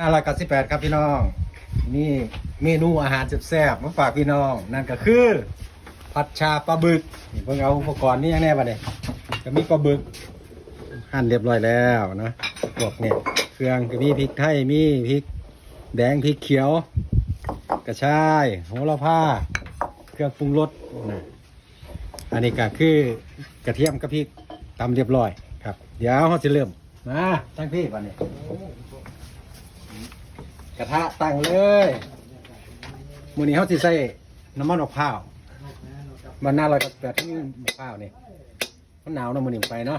ห้าร้อยก้าสิบแปดครับพี่น้อง นี่เมนูอาหารแซ่บๆมาฝากพี่น้อง นั่นก็คือ ผัดชาปลาบึกนี่เพิ่งเอาอุปกรณ์นี่ยังแน่ปะเนี่ยก็มีปลาบึก หั่นเรียบร้อยแล้วนะพวกเนี่ยเครื่องก็มีพริกไทยมีพริกแดงพริกเขียว กระชายโหระพาเครื่องปรุงรสนะอันนี้ก็คือกระเทียมกับพริกตำเรียบร้อยครับ เดี๋ยวเราจะเริ่มมาตั้งพี่ก่อนเนี่ย กระทะตั้งเลยมือนี้เขาสิใส่น้ำมันมะพร้าวมันน่าเราจะแปดที่มะพร้าวนี่มันหนาวเนาะมือนี้ไปเนาะ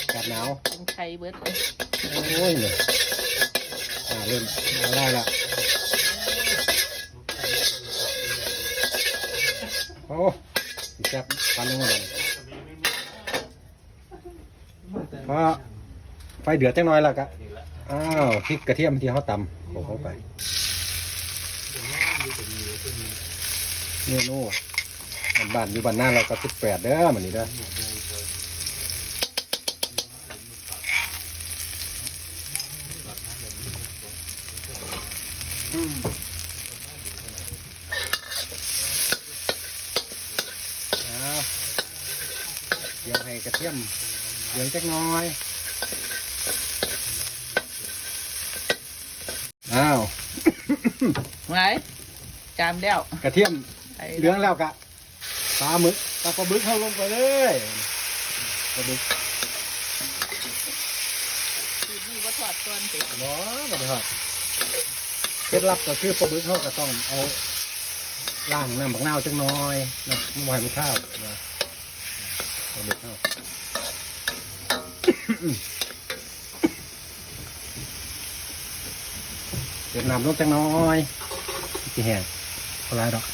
อากาศหนาวเป็นไข่เบิดโอ้ยเนี่ยอ่าเริ่มละลายละโอ้สิแซ่บปันยังไงบ้างเพราะไฟเดือดจังน้อยและกะ อ้าวพริกกระเทียมที่เขาตำโขลกเข้าไปเมนูบ้านอยู่บ้านหน้าเราก็สิบแปดเด้อมันนี่เด้อเดี๋ยวให้กระเทียมเหลืองจักน้อย อ้าวไว้จามแล้วกระเทียมไอ้เหลืองแล้วกะปลาหมึกปลาปลาบึกเข้าลงไปเลยปลาบึกคือนี่ว่าทอดต้นสิหมอมาเลยครับเคล็ดลับก็คือปลาบึกเขาก็ต้องเอาล่างน้ำบักนาวจักหน้อยนะไม่ไหวมันข้าวนะปลาบึกเข้า ติมน้ำลงจังน้อยที่แห้งเท่าไรดอก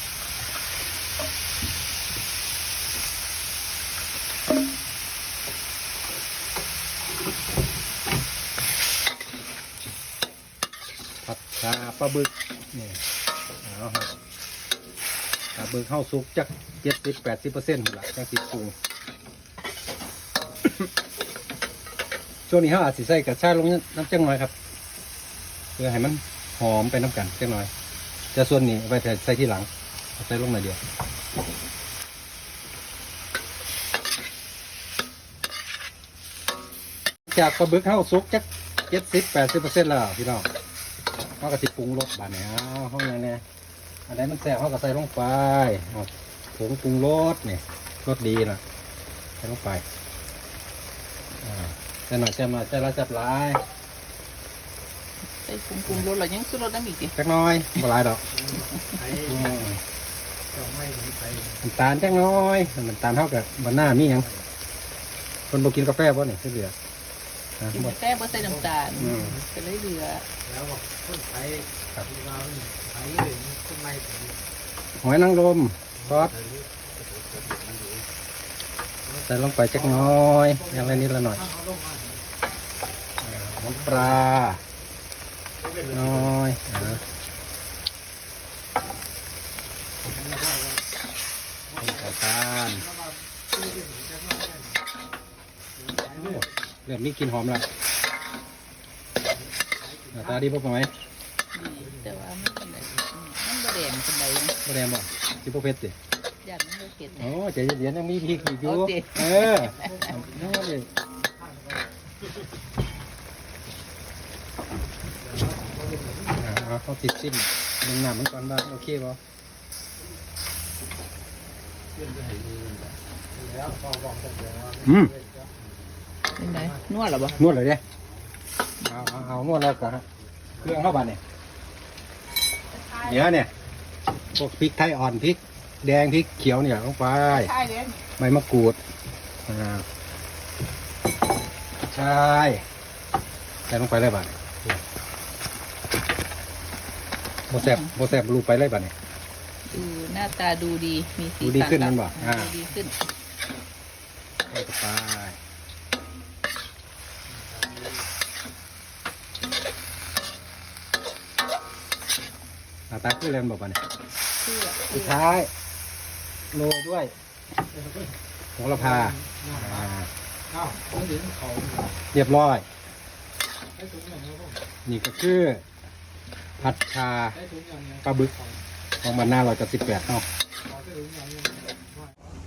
ผัดชาปลาบึกนี่เอาครับปลาบึกเข้าสุกจักเจ็ดสิบแปดสิบเปอร์เซ็นต์หมดละจังสิปรุงช่วงนี้เขาอาจสิใส่กระชายลงน้ำจังหน่อยครับเพื่อให้มัน หอมไปน้ำกันจังหน่อยจะส่วนนี้เอาไปใส่ที่หลังใส่ลงหน่อยเดียวจากปลาบึกเข้าสุกจักเจ็ดสิบแปดสิบเปอร์เซ็นต์แล้วพี่น้องเขาก็สิปรุงรสบาดเนี่ยเอาห้องนี้เนี่ยอันไหนมันแซ่บเขาก็ใส่ลงไปเอาผงปรุงรสเนี่ยรสดีนะใส่ลงไปอ่าแต่หน่อยจะมาจะละจับลาย ส่ปรุงปรุงรสเรายังซื้อรสน้ำอีกดิจักหน้อยบ่หลายดอกอืมน้ำตาลจักหน้อยน้ำตาลเท่ากับบันหน้ามีหยังคนบ่กินกาแฟบ่นี่คือเหลือนะกินบ่กาแฟบ่ใส่น้ำตาลอืม ก็เลยเหลือแล้วบอกคนไทยครับเราไทยเลยคนไม่ถึงหอยนางรมซอสใส่ลงไปจักหน้อยอย่างละนิดละหน่อยอ่าน้ำปลา น้อยอ่าน้ำตาลโอ้เริ่มมีกลิ่นหอมแล้วหน้าตาดีพอไหมดีแต่ว่าไม่เป็นไรอืมมันบ่แดงเป็นไรนะบ่แดงบ่สิบ่เผ็ดสิอยากมันบ่เผ็ดโอ้นะใจเย็นๆยังมีพริกอีกอยู่โอเคเออ เอาเขาติดสิ้นมึงหนามันก่อนบ้างโอเคบ่อืมเป็นไรนวดเหรอบ่นวดเลยเด้เอาเอาเอานวดแล้วก็เครื่องเข้าบ้านเนี่ยเดี๋ยวเนี่ยพวกพริกไทยอ่อนพริก แดงพริกเขียวเนี่ยลงไปใบมะกรูดอ่าใช่ใส่ลงไปเลยบ้าน โมแซบโมแซบรูไปเลยบ้านเนี่ยดูหน้าตาดูดีมีสีดูดีขึ้นสันั่นบ่อ่าดูดีขึ้นใส่เข้าไปหน้าตาคือเล่นบอกบ้านเนี่ยเชื่อสุดท้ายโรยด้วยโหระพาอ่าเอ้าไม่ถึงเขาเรียบร้อยให้ถึงอย่างนี้นี่ก็คือ ผัดชาได้ถุงยังไงปลาบึกของบรรณาเราจะสิบแปดเนาะขอได้ถุงยังไง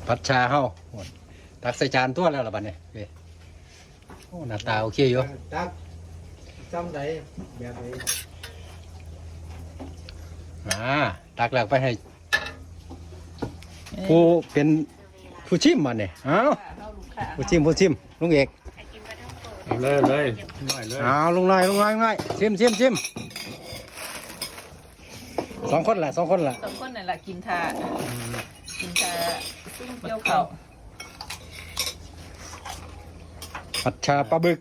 ผัดชาเฮาโอ้ยตักใส่จานตัวแล้วล่ะบัดนี้เว้ยโอ้หน้าตาโอเคอยู่ตักจำได้แบบไหนอ่าตักแล้วไปให้ ผู้เป็นผู้ชิมมาเนี่ยเอ้าเอาลูกค้าผู้ชิมผู้ชิมลุงเอกเลยเลยหน่อยเลยเอาลุงน้อยลุงน้อยลุงน้อยชิมชิมชิม สองคนละสองคนละสองคนนั่นแหละกินทากินทาซุ่มเกี่ยวเขาผัดชาปลาบึก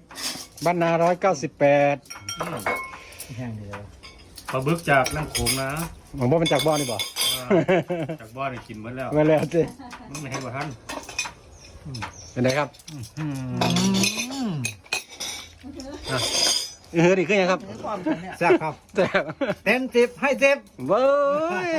บ้านนาร้อยเก้าสิบแปดแห้งดีเลยปลาบึกจากน้ำโขงนะผมว่ามันจากบ่อนี่บ่เออจากบ้านนี่กินหมดแล้วมาแล้วสิมันไม่ให้บ่ทันเป็นไงครับอะ เออดีขึ้นยังครับแซ่บครับแต่เต็มสิบให้สิบ เว้ย